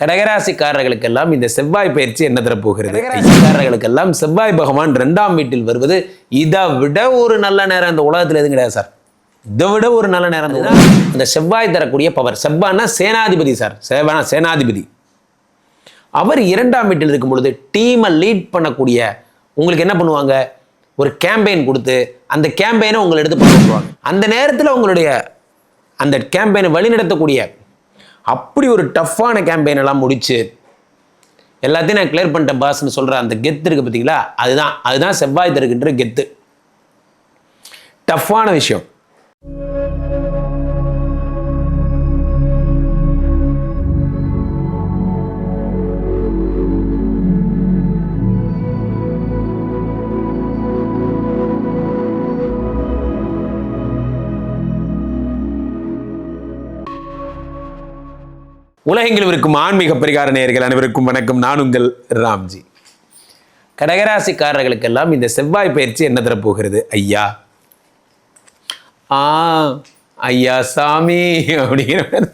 கடகராசிக்காரர்களுக்கெல்லாம் இந்த செவ்வாய் பயிற்சி என்ன தரப்போகிறது? கடகராசிக்காரர்களுக்கெல்லாம் செவ்வாய் பகவான் ரெண்டாம் வீட்டில் வருவது இதை விட ஒரு நல்ல நேரம் இந்த உலகத்தில் எதுவும் கிடையாது சார். இதை விட ஒரு நல்ல நேரம். இந்த செவ்வாய் தரக்கூடிய பவர். செவ்வாய்னா சேனாதிபதி சார். சேவானா சேனாதிபதி. அவர் இரண்டாம் வீட்டில் இருக்கும் பொழுது டீமை லீட் பண்ணக்கூடிய உங்களுக்கு என்ன பண்ணுவாங்க? ஒரு கேம்பெயின் கொடுத்து அந்த கேம்பெயினை உங்களை எடுத்து பண்ண விடுவாங்க அந்த நேரத்தில் உங்களுடைய அந்த கேம்பெயினை வழிநடத்தக்கூடிய அப்படி ஒரு டஃப்பான கேம்பெயின் எல்லாம் முடிச்சு எல்லாத்தையும் நான் கிளியர் பண்ணிட்டேன் பாஸ்ன்னு சொல்கிற அந்த கெத்து இருக்கு பார்த்தீங்களா அதுதான் அதுதான் செவ்வாய் தருகின்ற கெத்து டஃப்பான விஷயம். உலகெங்கிலும் இருக்கும் ஆன்மீக பரிகார நேயர்கள் அனைவருக்கும் வணக்கம். நான் உங்கள் ராம்ஜி. கடகராசிக்காரர்களுக்கெல்லாம் இந்த செவ்வாய் பயிற்சி என்ன தரப்போகிறது? ஐயா. ஆ ஐயா சாமி அப்படிங்கிற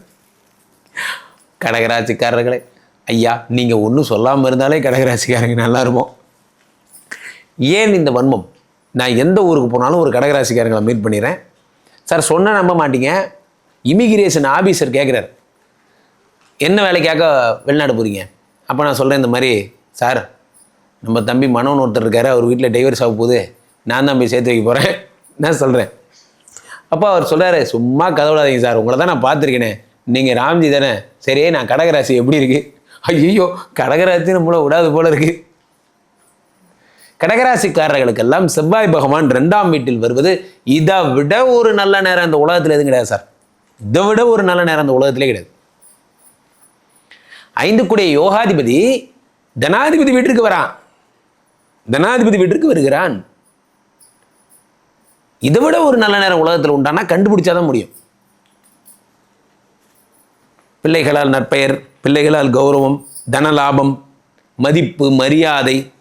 கடகராசிக்காரர்களே ஐயா நீங்கள் ஒன்றும் சொல்லாமல் இருந்தாலே கடகராசிக்காரங்க நல்லா இருப்போம். ஏன் இந்த வன்மம்? நான் எந்த ஊருக்கு போனாலும் ஒரு கடகராசிக்காரங்களை மீட் பண்ணிடுறேன். சார் சொன்ன நம்ப மாட்டீங்க. இமிகிரேஷன் ஆஃபீஸர் கேட்குறாரு என்ன வேலைக்காக வெளிநாடு போகிறீங்க அப்போ நான் சொல்கிறேன் இந்த மாதிரி சார் நம்ம தம்பி மனோன் ஒருத்தர் இருக்காரு அவர் வீட்டில் டைவர்ஸ் ஆக போகுது. நான் தான் போய் சேர்த்து வைக்க போகிறேன் நான் சொல்கிறேன் அப்போ அவர் சொல்கிறாரு சும்மா கதவிடாதீங்க சார் உங்களை தான் நான் பார்த்துருக்கேனே. நீங்கள் ராம்ஜி தானே? சரி நான் கடகராசி எப்படி இருக்குது ஐயோ கடகராசி நம்மள விடாது போல இருக்குது கடகராசிக்காரர்களுக்கெல்லாம் செவ்வாய் பகவான் ரெண்டாம் வீட்டில் வருவது இதை விட ஒரு நல்ல நேரம் இந்த உலகத்தில் எதுவும் கிடையாது சார். இதை விட ஒரு நல்ல நேரம் இந்த உலகத்திலே கிடையாது. ஐந்து கூடிய யோகாதிபதி தனாதிபதி வீட்டிற்கு வரான். தனாதிபதி வீட்டிற்கு வருகிறான். இதை விட ஒரு நல்ல நேரம் உலகத்தில் உண்டானா கண்டுபிடிச்சாதான் முடியும். பிள்ளைகளால் நற்பெயர் பிள்ளைகளால் கௌரவம் தன லாபம் மதிப்பு மரியாதை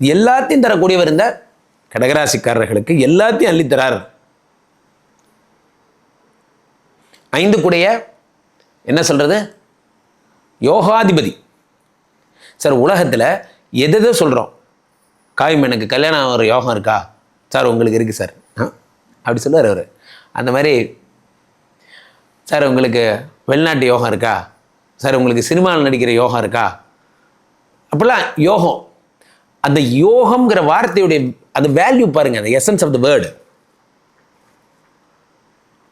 எல்லாத்தையும் தரக்கூடியவர் இந்த கடகராசிக்காரர்களுக்கு எல்லாத்தையும் அள்ளித்தரார் ஐந்து கூடைய என்ன சொல்றது? யோகாதிபதி. சார் உலகத்தில் எது எதோ சொல்கிறோம் காயும் எனக்கு கல்யாணம் ஒரு யோகம் இருக்கா? சார் உங்களுக்கு இருக்குது சார். ஆ? அப்படி சொல்லுவார் அவர். அந்த மாதிரி சார் உங்களுக்கு வெளிநாட்டு யோகம் இருக்கா? சார் உங்களுக்கு சினிமாவில் நடிக்கிற யோகம் இருக்கா? அப்படிலாம் யோகம். அந்த யோகம்ங்கிற வார்த்தையுடைய அந்த வேல்யூ பாருங்க அந்த எசன்ஸ் ஆஃப் த வேர்டு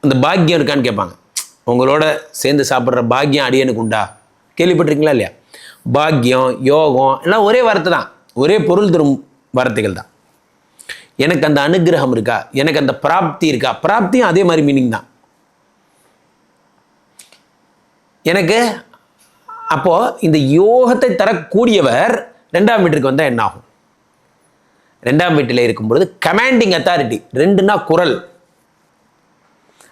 அந்த பாக்கியம் இருக்கான்னு கேட்பாங்க. உங்களோட சேர்ந்து சாப்பிட்ற பாக்கியம் அடியனுக்கு உண்டா? கேள்விப்பட்டிருக்கீங்களா இல்லையா? பாக்கியம் யோகம் எல்லாம் ஒரே வார்த்தை தான். ஒரே பொருள் தரும் வார்த்தைகள் தான். எனக்கு அந்த அனுகிரகம் இருக்கா? எனக்கு அந்த பிராப்தி இருக்கா? பிராப்தியும் அதே மாதிரி மீனிங் தான். எனக்கு அப்போ இந்த யோகத்தை தரக்கூடியவர் ரெண்டாம் வீட்டுக்கு வந்தால் என்ன ஆகும்? ரெண்டாம் வீட்டில் இருக்கும் பொழுது கமாண்டிங் அத்தாரிட்டி ரெண்டுனா குரல்.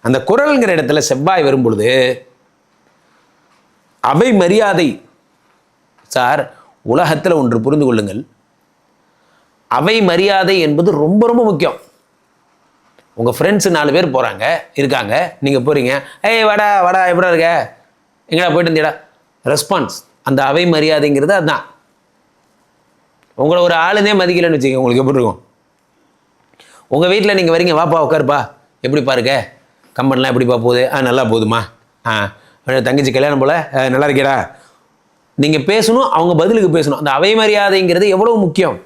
அந்த குரல்ங்கிற இடத்துல செவ்வாய் வரும்பொழுது அவை மரியாதை சார் உலகத்தில் ஒன்று புரிந்து கொள்ளுங்கள். அவை மரியாதை என்பது ரொம்ப ரொம்ப முக்கியம். உங்கள் ஃப்ரெண்ட்ஸு நாலு பேர் போகிறாங்க இருக்காங்க நீங்கள் போகிறீங்க ஏய் வாடா வாடா எப்படா இருக்க? எங்கடா போயிட்டு இருந்தீடா ரெஸ்பான்ஸ் அந்த அவை மரியாதைங்கிறது அதுதான். உங்களை ஒரு ஆளுனே மதிக்கலன்னு வச்சுக்கோங்க உங்களுக்கு எப்படி இருக்கும்? உங்கள் வீட்டில் நீங்கள் வரீங்க வாப்பா உட்காருப்பா. எப்படி பாருங்க கம்பெனிலாம் எப்படிப்பா போகுது? ஆ நல்லா போகுதுமா? ஆ தங்கச்சி கல்யாணம் போல் நல்லா இருக்கேடா. நீங்கள் பேசணும் அவங்க பதிலுக்கு பேசணும். அந்த அவை மரியாதைங்கிறது எவ்வளோ முக்கியம்?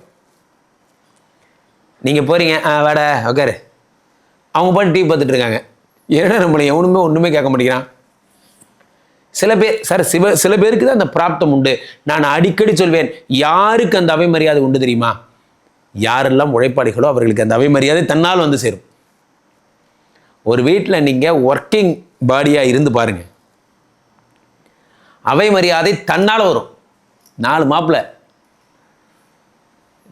நீங்கள் போகிறீங்க ஆ வாடா உட்காரு அவங்க பாட்டு டீ பார்த்துட்டு இருக்காங்க. ஏன்னா நம்மளை எவனுமே ஒன்றுமே கேட்க மாட்டேங்கிறான். சில பேர் சார் சிவ சில பேருக்கு தான் அந்த பிராப்தம் உண்டு. நான் அடிக்கடி சொல்வேன் யாருக்கு அந்த அவை மரியாதை உண்டு தெரியுமா? யாரெல்லாம் உழைப்பாளிகளோ அவர்களுக்கு அந்த அவை மரியாதை தன்னால் வந்து சேரும். ஒரு வீட்டில் நீங்கள் ஒர்க்கிங் பாடியாக இருந்து பாருங்கள் அவை மரியாதை தன்னால் வரும். நாலு மாப்பிள்ள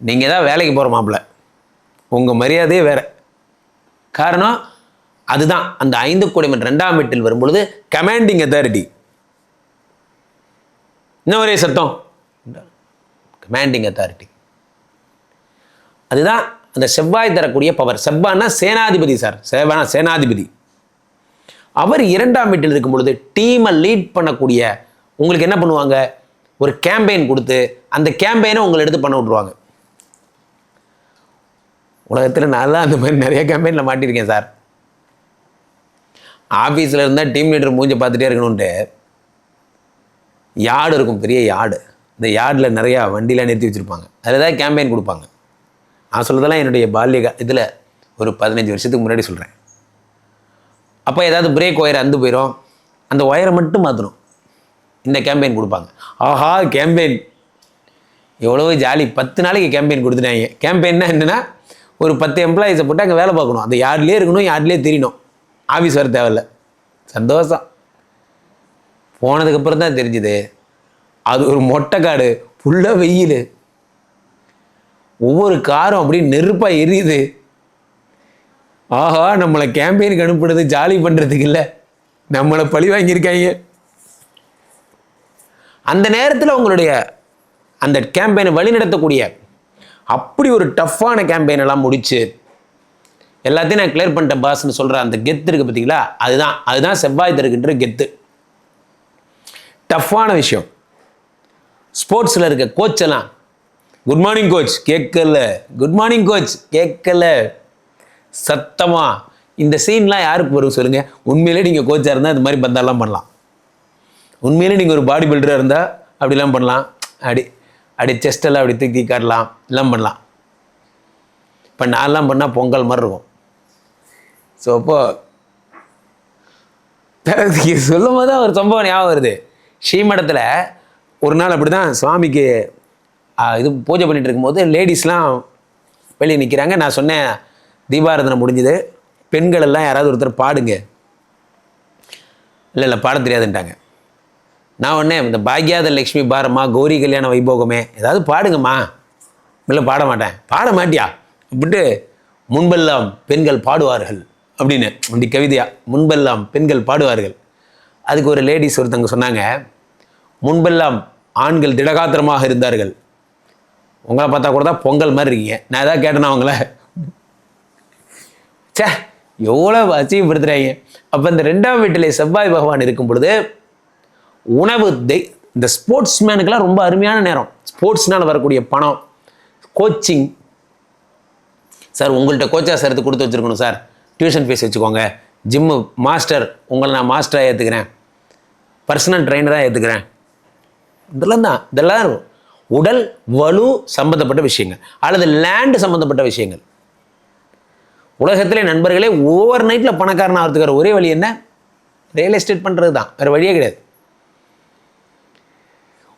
நீங்கள் தான் வேலைக்கு போகிற மாப்பிள்ள உங்கள் மரியாதையே வேற. காரணம் அதுதான். அந்த ஐந்து குடிமன் ரெண்டாம் வீட்டில் வரும்பொழுது கமாண்டிங் அத்தாரிட்டி இன்னும் ஒரே சத்தம்? கமாண்டிங் அத்தாரிட்டி அதுதான் அந்த செவ்வாய் தரக்கூடிய பவர் செவ்வாய்னா சேனாதிபதி சார் செவ்வாய்னா சேனாதிபதி. அவர் இரண்டாம் வீட்டில் இருக்கும் பொழுது டீமை லீட் பண்ணக்கூடிய உங்களுக்கு என்ன பண்ணுவாங்க? ஒரு கேம்பெயின் கொடுத்து அந்த கேம்பெயினை உங்களை எடுத்து பண்ண விட்ருவாங்க உலகத்தில் நான் தான் அந்த மாதிரி நிறைய கேம்பெயினில் மாட்டியிருக்கேன் சார் ஆஃபீஸில் இருந்தால் டீம் லீடர் மூஞ்சி பார்த்துட்டே இருக்கணுன்ட்டு யார்டு இருக்கும் பெரிய யார்டு இந்த யார்டில் நிறையா வண்டிலாம் நிறுத்தி வச்சுருப்பாங்க. அதில் தான் கேம்பெயின் கொடுப்பாங்க. நான் சொல்கிறதெல்லாம் என்னுடைய பால்ய இதில் ஒரு பதினஞ்சு வருஷத்துக்கு முன்னாடி சொல்கிறேன் அப்போ ஏதாவது பிரேக் ஒயர் அந்து போயிடும் அந்த ஒயரை மட்டும் மாற்றணும் இந்த கேம்பெயின் கொடுப்பாங்க. ஆஹா கேம்பெயின் எவ்வளோ ஜாலி பத்து நாளைக்கு கேம்பெயின் கொடுத்துட்டாங்க. கேம்பெயின்னா என்னென்னா ஒரு பத்து எம்ப்ளாயிஸை போட்டு அங்கே வேலை பார்க்கணும். அந்த யார்லேயே இருக்கணும் யார்லேயே தெரியணும். ஆஃபீஸ் வர தேவையில்ல. சந்தோஷம். போனதுக்கப்புறம் தான் தெரிஞ்சுது. அது ஒரு மொட்டை காடு ஃபுல்லாக வெயில். ஒவ்வொரு காரும் அப்படியே நெருப்பாக எரியுது. ஆஹா நம்மளை கேம்பெயினுக்கு அனுப்புனது ஜாலி பண்ணுறதுக்கு இல்லை. நம்மளை பழி வாங்கியிருக்காங்க. அந்த நேரத்தில் உங்களுடைய அந்த கேம்பெயினை வழிநடத்தக்கூடிய அப்படி ஒரு டஃப்பான கேம்பெயின் எல்லாம் முடித்து எல்லாத்தையும் நான் கிளியர் பண்ணிட்டேன் பாஸ்ன்னு சொல்கிற அந்த கெத்து இருக்குது பார்த்தீங்களா அதுதான் அதுதான் செவ்வாய் தருகின்ற கெத்து டஃப்பான விஷயம். ஸ்போர்ட்ஸில் இருக்க கோச் எல்லாம் குட் மார்னிங் கோச் கேட்கல. குட் மார்னிங் கோச் கேட்கல. சத்தமாக இந்த சீன்லாம் யாருக்கு வரும் சொல்லுங்கள் உண்மையிலே நீங்கள் கோச்சாக இருந்தால் இது மாதிரி பந்தாலாம் பண்ணலாம். உண்மையிலே நீங்கள் ஒரு பாடி பில்டராக இருந்தால் அப்படிலாம் பண்ணலாம். அப்படி அப்படி செஸ்டெல்லாம் அப்படி தூக்கி காட்டலாம். எல்லாம் பண்ணலாம். இப்போ நான்லாம் பண்ணால் பொங்கல் மாதிரி இருக்கும். ஸோ அப்போது சொல்லும் போது தான் ஒரு சம்பவம் ஞாபகம் வருது. ஸ்ரீமடத்தில் ஒரு நாள் அப்படி தான் சுவாமிக்கு இது பூஜை பண்ணிட்டு இருக்கும்போது லேடிஸ்லாம் வெளியே நிற்கிறாங்க நான் சொன்னேன் தீபாராதனை முடிஞ்சுது. பெண்கள் எல்லாம் யாராவது ஒருத்தர் பாடுங்க. இல்லை இல்லை பாட தெரியாதுன்ட்டாங்க. நான் உடனே இந்த பாக்யாத லக்ஷ்மி பாரம்மா கௌரி கல்யாண வைபோகமே ஏதாவது பாடுங்கம்மா. இல்லை பாட மாட்டேன். பாட மாட்டியா? அப்படின்ட்டு முன்பெல்லாம் பெண்கள் பாடுவார்கள் அப்படின்னு அப்படி கவிதையா முன்பெல்லாம் பெண்கள் பாடுவார்கள். அதுக்கு ஒரு லேடிஸ் ஒருத்தவங்க சொன்னாங்க முன்பெல்லாம் ஆண்கள் திடகாத்திரமாக இருந்தார்கள். உங்களை பார்த்தா கூட தான் பொங்கல் மாதிரி இருக்கீங்க. நான் எதாவது கேட்டேனா அவங்கள? ச்சே எவ்வளோ அச்சீவ் அச்சீவப்படுத்துகிறாங்க அப்போ இந்த ரெண்டாம் வீட்டிலே செவ்வாய் பகவான் இருக்கும் பொழுது உணவு தே இந்த ஸ்போர்ட்ஸ்மேனுக்கெல்லாம் ரொம்ப அருமையான நேரம். ஸ்போர்ட்ஸ்னால் வரக்கூடிய பணம் கோச்சிங் சார் உங்கள்கிட்ட கோச்சா சேர்த்து கொடுத்து வச்சுருக்கணும் சார் டியூஷன் ஃபீஸ் வச்சுக்கோங்க. ஜிம்மு மாஸ்டர் உங்களை நான் மாஸ்டராக ஏற்றுக்கிறேன் பர்சனல் ட்ரைனராக ஏற்றுக்கிறேன் இதெல்லாம் தான் இதெல்லாம் இருக்கும். உடல் வலு சம்பந்தப்பட்ட விஷயங்கள் அல்லது லேண்டு சம்மந்தப்பட்ட விஷயங்கள். உலகத்திலே நண்பர்களே ஓவர் நைட்டில் பணக்காரன் ஆகிறதுக்கான ஒரே வழி என்ன? ரியல் எஸ்டேட் பண்ணுறது தான் வேறு வழியே கிடையாது.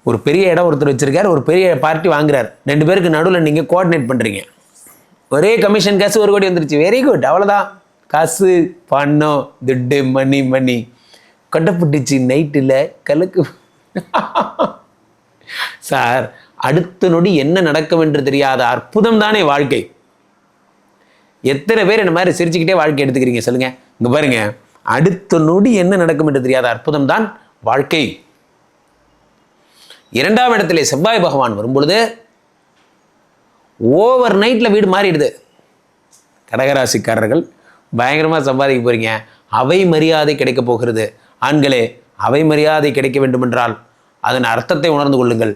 ஒரு பெரிய இடம் ஒருத்தர் வச்சுருக்கார் ஒரு பெரிய பார்ட்டி வாங்குறார். ரெண்டு பேருக்கு நடுவில் நீங்கள் கோஆர்டினேட் பண்ணுறீங்க ஒரே கமிஷன் காசு ஒரு கோடி வந்துருச்சு. வெரி குட் அவ்வளோதான் காசு பணம் துட்டு மணி மணி கட்டப்பட்டுச்சு நைட்டில் கலக்கு. சார் அடுத்த நொடி என்ன நடக்கும் என்று தெரியாத அற்புதம் தானே வாழ்க்கை. எத்தனை பேர் இந்த மாதிரி சிரிச்சுக்கிட்டே வாழ்க்கை எடுத்துக்கிறீங்க சொல்லுங்க. இங்கே பாருங்க. அடுத்த நொடி என்ன நடக்கும் என்று தெரியாத அற்புதம் தான் வாழ்க்கை. இரண்டாம் இடத்திலே செவ்வாய் பகவான் வரும்பொழுது ஓவர் நைட்டில் வீடு மாறிடுது. கடகராசிக்காரர்கள் பயங்கரமாக சம்பாதிக்க போகிறீங்க அவை மரியாதை கிடைக்க போகிறது. ஆண்களே அவை மரியாதை கிடைக்க வேண்டுமென்றால் அதன் அர்த்தத்தை உணர்ந்து கொள்ளுங்கள்.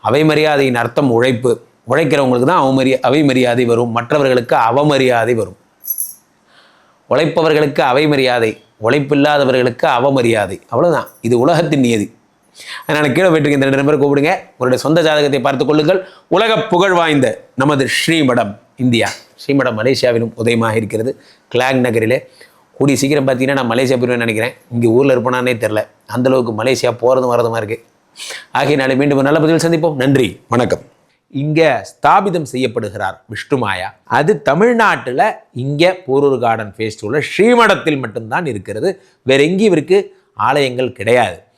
அவை மரியாதையின் அர்த்தம் உழைப்பு. உழைக்கிறவங்களுக்கு தான் அவமரியா அவை மரியாதை வரும். மற்றவர்களுக்கு அவமரியாதை வரும். உழைப்பவர்களுக்கு அவை மரியாதை. உழைப்பில்லாதவர்களுக்கு அவமரியாதை. அவ்வளோதான் இது உலகத்தின் நியதி. அதனால் கீழே போயிட்டு இந்த ரெண்டு நம்பரை கூப்பிடுங்க. உங்களுடைய சொந்த ஜாதகத்தை பார்த்து கொள்ளுங்கள். உலக புகழ் வாய்ந்த நமது ஸ்ரீமடம் இந்தியா. ஸ்ரீமடம் மலேசியாவிலும் உதயமாக இருக்கிறது. கிளாங் நகரிலே. கூடிய சீக்கிரம் பார்த்தீங்கன்னா நான் மலேசியா போயிருவேன்னு நினைக்கிறேன். இங்கே ஊரில் இருப்பேனானே தெரில அந்தளவுக்கு மலேசியா போகிறதும் வரதுமா இருக்குது ஆகையினாலே மீண்டும் நல்ல பதில் சந்திப்போம். நன்றி வணக்கம். இங்கே ஸ்தாபிதம் செய்யப்படுகிறார் விஷ்ணுமாயா அது தமிழ்நாட்டில் இங்கே போரூர் கார்டன் ஃபேஸ்டிவலில் ஸ்ரீமடத்தில் மட்டும்தான் இருக்கிறது. வேற எங்கேயும் இவருக்கு ஆலயங்கள் கிடையாது.